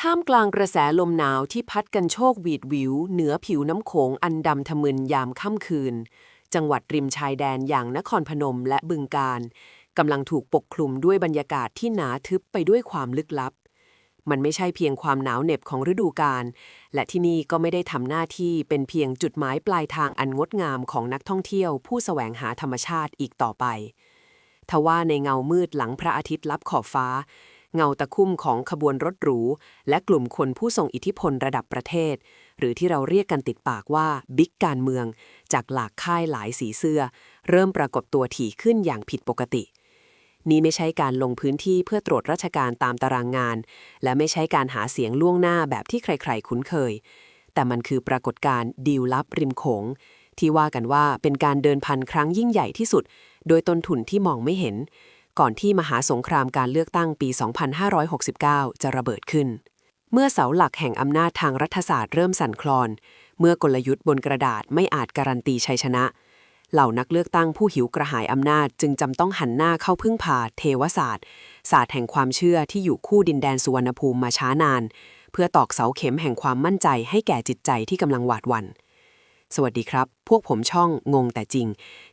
ท่ามกลางกระแสลมหนาวที่พัดกันโชกหวีดหวิว เหนือผิวน้ำโขงอันดำทะมึนยามค่ำคืน จังหวัดริมชายแดนอย่างนครพนมและบึงการกำลังถูกปกคลุมด้วยบรรยากาศที่หนาทึบไปด้วยความลึกลับ มันไม่ใช่เพียงความหนาวเหน็บของฤดูกาลและที่นี่ก็ไม่ได้ทำหน้าที่เป็นเพียงจุดหมายปลายทางอันงดงามของนักท่องเที่ยวผู้แสวงหาธรรมชาติอีกต่อไปทว่าในเงามืดหลังพระอาทิตย์ลับขอบฟ้า เงาตะคุ่มของขบวนรถหรู และกลุ่มคนผู้ทรงอิทธิพลระดับประเทศ หรือที่เราเรียกกันติดปากว่าบิ๊กการเมือง จากหลากค่ายหลายสีเสื้อ เริ่มปรากฏตัวถี่ขึ้นอย่างผิดปกติ นี่ไม่ใช่การลงพื้นที่เพื่อตรวจราชการตามตารางงาน และไม่ใช่การหาเสียงล่วงหน้าแบบที่ใคร ๆ คุ้นเคย แต่มันคือปรากฏการณ์ดีลลับริมโขงที่ว่ากันว่าเป็นการเดินพันครั้งยิ่งใหญ่ที่สุด โดยต้นทุนที่มองไม่เห็น ก่อนที่มหาสงครามการเลือกตั้งปี 2569 จะระเบิดขึ้น เมื่อเสาหลักแห่งอำนาจทางรัฐศาสตร์เริ่มสั่นคลอน เมื่อกลยุทธ์บนกระดาษไม่อาจการันตีชัยชนะ เหล่านักเลือกตั้งผู้หิวกระหายอำนาจจึงจำต้องหันหน้าเข้าพึ่งพาเทวศาสตร์ ศาสตร์แห่งความเชื่อที่อยู่คู่ดินแดนสุวรรณภูมิมาช้านาน เพื่อตอกเสาเข็มแห่งความมั่นใจให้แก่จิตใจที่กำลังหวาดหวั่น สวัสดีครับ พวกผมช่องงงแต่จริง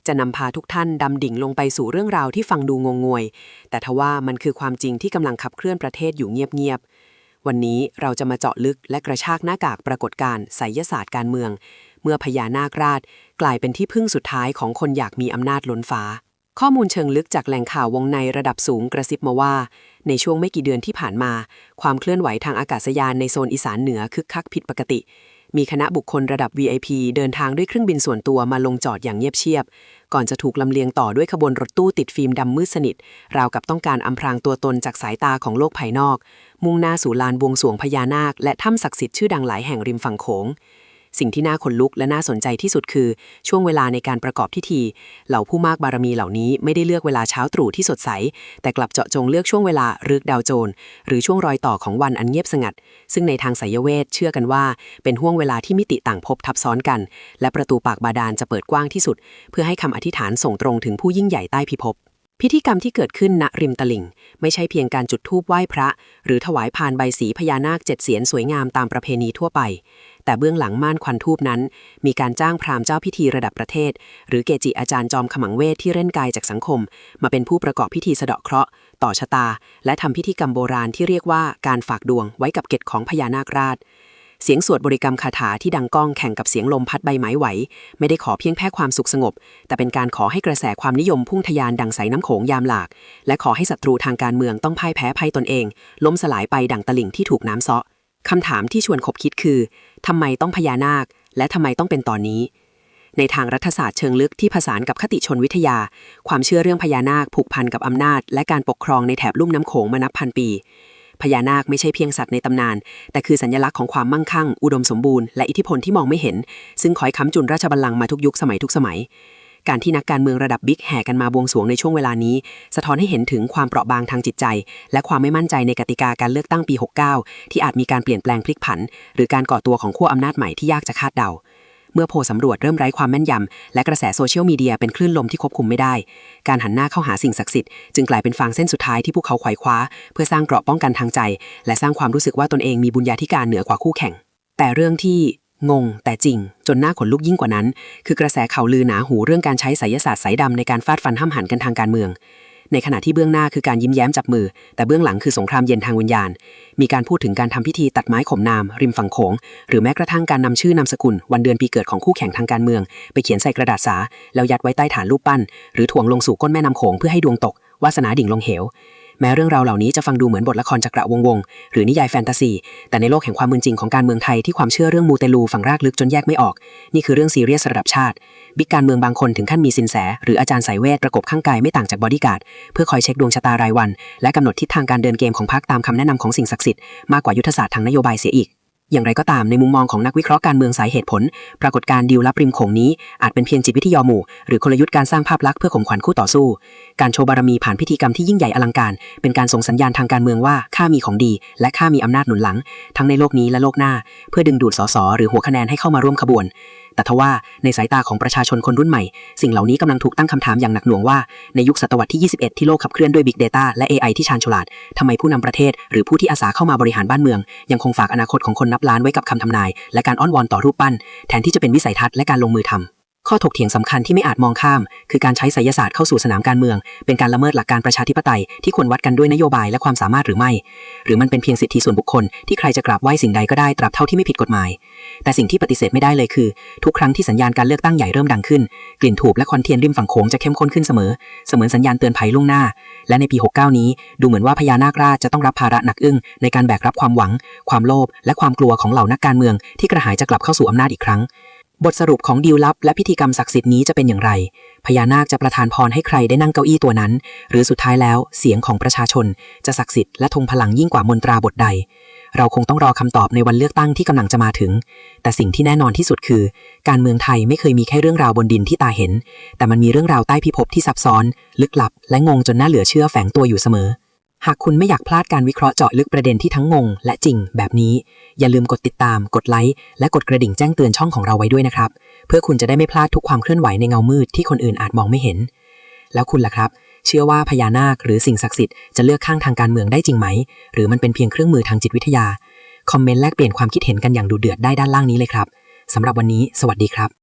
จะนำพาทุกท่านดำดิ่งลงไปสู่เรื่องราวที่ฟังดูงงงวย แต่ทว่ามันคือความจริงที่กำลังขับเคลื่อนประเทศอยู่เงียบๆ วันนี้เราจะมาเจาะลึกและกระชากหน้ากากปรากฏการณ์ไสยศาสตร์การเมือง เมื่อพญานาคราช กลายเป็นที่พึ่งสุดท้ายของคนอยากมีอำนาจล้นฟ้า ข้อมูลเชิงลึกจากแหล่งข่าววงในระดับสูงกระซิบมาว่า ในช่วงไม่กี่เดือนที่ผ่านมา ความเคลื่อนไหวทางอากาศยานในโซนอีสานเหนือคึกคักผิดปกติ มีคณะบุคคลระดับ VIP เดินทางด้วยเครื่องบินส่วนตัวมาลงจอดอย่างเงียบเชียบ ก่อนจะถูกลำเลียงต่อด้วยขบวนรถตู้ติดฟิล์มดำมืดสนิท ราวกับต้องการอำพรางตัวตนจากสายตาของโลกภายนอก มุ่งหน้าสู่ลานบวงสรวงพญานาค และถ้ำศักดิ์สิทธิ์ชื่อดังหลายแห่งริมฝั่งโขง สิ่งที่น่าขนลุกและน่าสนใจที่สุดคือ ช่วงเวลาในการประกอบพิธี เหล่าผู้มากบารมีเหล่านี้ไม่ได้เลือกเวลาเช้าตรู่ที่สดใส แต่กลับเจาะจงเลือกช่วงเวลารึกดาวโจรหรือช่วงรอยต่อของวันอันเงียบสงัด ซึ่งในทางไสยเวทเชื่อกันว่า เป็นห่วงเวลาที่มิติต่างภพทับซ้อนกัน และประตูปากบาดาลจะเปิดกว้างที่สุด เพื่อให้คำอธิษฐานส่งตรงถึงผู้ยิ่งใหญ่ใต้พิภพพิธีกรรมที่เกิดขึ้นณริมตลิ่ง ไม่ใช่เพียงการจุดธูปไหว้พระ หรือถวายพานใบสีพญานาคเจ็ดเสียนสวยงามตามประเพณีทั่วไป แต่เบื้องหลังม่านควันทูบนั้น มีการจ้างพราหมณ์เจ้าพิธีระดับประเทศ หรือเกจิอาจารย์จอมขมังเวทที่เร่นกายจากสังคม มาเป็นผู้ประกอบพิธีสะเดาะเคราะห์ต่อชะตา และทำพิธีกรรมโบราณที่เรียกว่าการฝากดวงไว้กับเกตของพญานาคราชเสียงสวดบริกรรมคาถาที่ดังก้องแข่งกับเสียงลมพัดใบไม้ไหว ไม่ได้ขอเพียงแค่ความสุขสงบ แต่เป็นการขอให้กระแสความนิยมพุ่งทะยานดังใสน้ำโขงยามหลาก และขอให้ศัตรูทางการเมืองต้องพ่ายแพ้ภัยตนเอง ล้มสลายไปดังตลิ่งที่ถูกน้ำเซาะ คำถามที่ชวนขบคิดคือทำไมต้องพญานาค และทำไมต้องเป็นตอนนี้ ในทางรัฐศาสตร์เชิงลึกที่ผสานกับคติชนวิทยา ความเชื่อเรื่องพญานาคผูกพันกับอำนาจ และการปกครองในแถบลุ่มน้ำโขงมานับพันปีพญานาคไม่ใช่เพียงสัตว์ในตำนาน แต่คือสัญลักษณ์ของความมั่งคั่ง อุดมสมบูรณ์ และอิทธิพลที่มองไม่เห็น ซึ่งคอยค้ำจุนราชบัลลังก์มาทุกยุคสมัยทุกสมัย การที่นักการเมืองระดับบิ๊กแห่กันมาบวงสรวงในช่วงเวลานี้ สะท้อนให้เห็นถึงความเปราะบางทางจิตใจ และความไม่มั่นใจในกติกาการเลือกตั้งปี 69 ที่อาจมีการเปลี่ยนแปลงพลิกผัน หรือการก่อตัวของขั้วอำนาจใหม่ที่ยากจะคาดเดาเมื่อโพลสำรวจเริ่มไร้ความแม่นยำ และกระแสโซเชียลมีเดียเป็นคลื่นลมที่ควบคุมไม่ได้ การหันหน้าเข้าหาสิ่งศักดิ์สิทธิ์จึงกลายเป็นฟางเส้นสุดท้ายที่พวกเขาไขว่คว้า เพื่อสร้างเกราะป้องกันทางใจ และสร้างความรู้สึกว่าตนเองมีบุญญาธิการเหนือกว่าคู่แข่ง แต่เรื่องที่ งงแต่จริง จนหน้าขนลุกยิ่งกว่านั้น คือกระแสข่าวลือหนาหูเรื่องการใช้ไสยศาสตร์สายดำในการฟาดฟันห้ำหันกันทางการเมือง ในขณะที่เบื้องหน้าคือการยิ้มแย้มจับมือ แต่เบื้องหลังคือสงครามเย็นทางวิญญาณ มีการพูดถึงการทำพิธีตัดไม้ข่มนาม ริมฝั่งโขง หรือแม้กระทั่งการนำชื่อนามสกุล วันเดือนปีเกิดของคู่แข่งทางการเมือง ไปเขียนใส่กระดาษสาแล้วยัดไว้ใต้ฐานรูปปั้น หรือถ่วงลงสู่ก้นแม่น้ำโขงเพื่อให้ดวงตกวาสนาดิ่งลงเหว แม้เรื่องราวเหล่านี้จะฟังดูเหมือนบทละครจักระวงวงหรือนิยายแฟนตาซี แต่ในโลกแห่งความมืนจริงของการเมืองไทยที่ความเชื่อเรื่องมูเตลูฝังรากลึกจนแยกไม่ออก นี่คือเรื่องซีเรียสระดับชาติ บิ๊กการเมืองบางคนถึงขั้นมีสินแส หรืออาจารย์สายเวทประกบข้างกายไม่ต่างจากบอดี้การ์ดเพื่อคอยเช็คดวงชะตารายวัน และกำหนดทิศทางการเดินเกมของพรรคตามคำแนะนำของสิ่งศักดิ์สิทธิ์มากกว่ายุทธศาสตร์ทางนโยบายเสียอีก อย่างไรก็ตามในมุมมองของนักวิเคราะห์การเมืองสายเหตุผล ปรากฏการดีลลับริมโขงนี้อาจเป็นเพียงจิตวิทยาหมู่ หรือกลยุทธ์การสร้างภาพลักษณ์เพื่อข่มขวัญคู่ต่อสู้ การโชว์บารมีผ่านพิธีกรรมที่ยิ่งใหญ่อลังการ เป็นการส่งสัญญาณทางการเมืองว่าข้ามีของดี และข้ามีอำนาจหนุนหลัง ทั้งในโลกนี้และโลกหน้า เพื่อดึงดูดสสหรือหัวคะแนนให้เข้ามาร่วมขบวน แต่ทว่าในสายตาของประชาชนคนรุ่นใหม่ สิ่งเหล่านี้กำลังถูกตั้งคำถามอย่างหนักหน่วงว่าในยุคศตวรรษที่ 21 ที่โลกขับเคลื่อนด้วย Big Data และ AI ที่ชาญฉลาดทำไมผู้นำประเทศ หรือผู้ที่อาสาเข้ามาบริหารบ้านเมือง ยังคงฝากอนาคตของคนนับล้านไว้กับคำทำนาย และการอ้อนวอนต่อรูปปั้น แทนที่จะเป็นวิสัยทัศน์และการลงมือทำ ข้อถกเถียงสำคัญที่ไม่อาจมองข้าม คือการใช้ไสยศาสตร์เข้าสู่สนามการเมือง เป็นการละเมิดหลักการประชาธิปไตยที่ควรวัดกันด้วยนโยบายและความสามารถหรือไม่ หรือมันเป็นเพียงสิทธิส่วนบุคคลที่ใครจะกราบไหว้สิ่งใดก็ได้ตราบเท่าที่ไม่ผิดกฎหมาย แต่สิ่งที่ปฏิเสธไม่ได้เลยคือ ทุกครั้งที่สัญญาณการเลือกตั้งใหญ่เริ่มดังขึ้น กลิ่นถูบและควันเทียนริมฝั่งโขงจะเข้มข้นขึ้นเสมอ เสมือนสัญญาณเตือนภัยล่วงหน้า และในปี 69 นี้ ดูเหมือนว่าพญานาคราชจะต้องรับภาระหนักอึ้งในการแบกรับความหวัง ความโลภและความกลัวของเหล่านักการเมืองที่กระหายจะกลับเข้าสู่อำนาจอีกครั้ง บทสรุปของดีลลับและพิธีกรรมศักดิ์สิทธิ์นี้จะเป็นอย่างไร พญานาคจะประทานพรให้ใครได้นั่งเก้าอี้ตัวนั้น หรือสุดท้ายแล้วเสียงของประชาชน จะศักดิ์สิทธิ์และทงพลังยิ่งกว่ามนตราบทใด เราคงต้องรอคำตอบในวันเลือกตั้งที่กำลังจะมาถึง แต่สิ่งที่แน่นอนที่สุดคือ การเมืองไทยไม่เคยมีแค่เรื่องราวบนดินที่ตาเห็น แต่มันมีเรื่องราวใต้พิภพที่ซับซ้อน ลึกลับ และงงจนน่าเหลือเชื่อแฝงตัวอยู่เสมอ หากคุณไม่อยากพลาดการวิเคราะห์เจาะลึกประเด็นที่ทั้งงง และจริงแบบนี้ อย่าลืมกดติดตาม กดไลค์ และกดกระดิ่งแจ้งเตือนช่องของเราไว้ด้วยนะครับ เพื่อคุณจะได้ไม่พลาดทุกความเคลื่อนไหวในเงามืดที่คนอื่นอาจมองไม่เห็น แล้วคุณล่ะครับ เชื่อว่าพญานาคหรือสิ่งศักดิ์สิทธิ์จะเลือกข้างทางการเมืองได้จริงไหม หรือมันเป็นเพียงเครื่องมือทางจิตวิทยา คอมเมนต์แลกเปลี่ยนความคิดเห็นกันอย่างดูเดือดได้ด้านล่างนี้เลยครับสำหรับวันนี้ สวัสดีครับ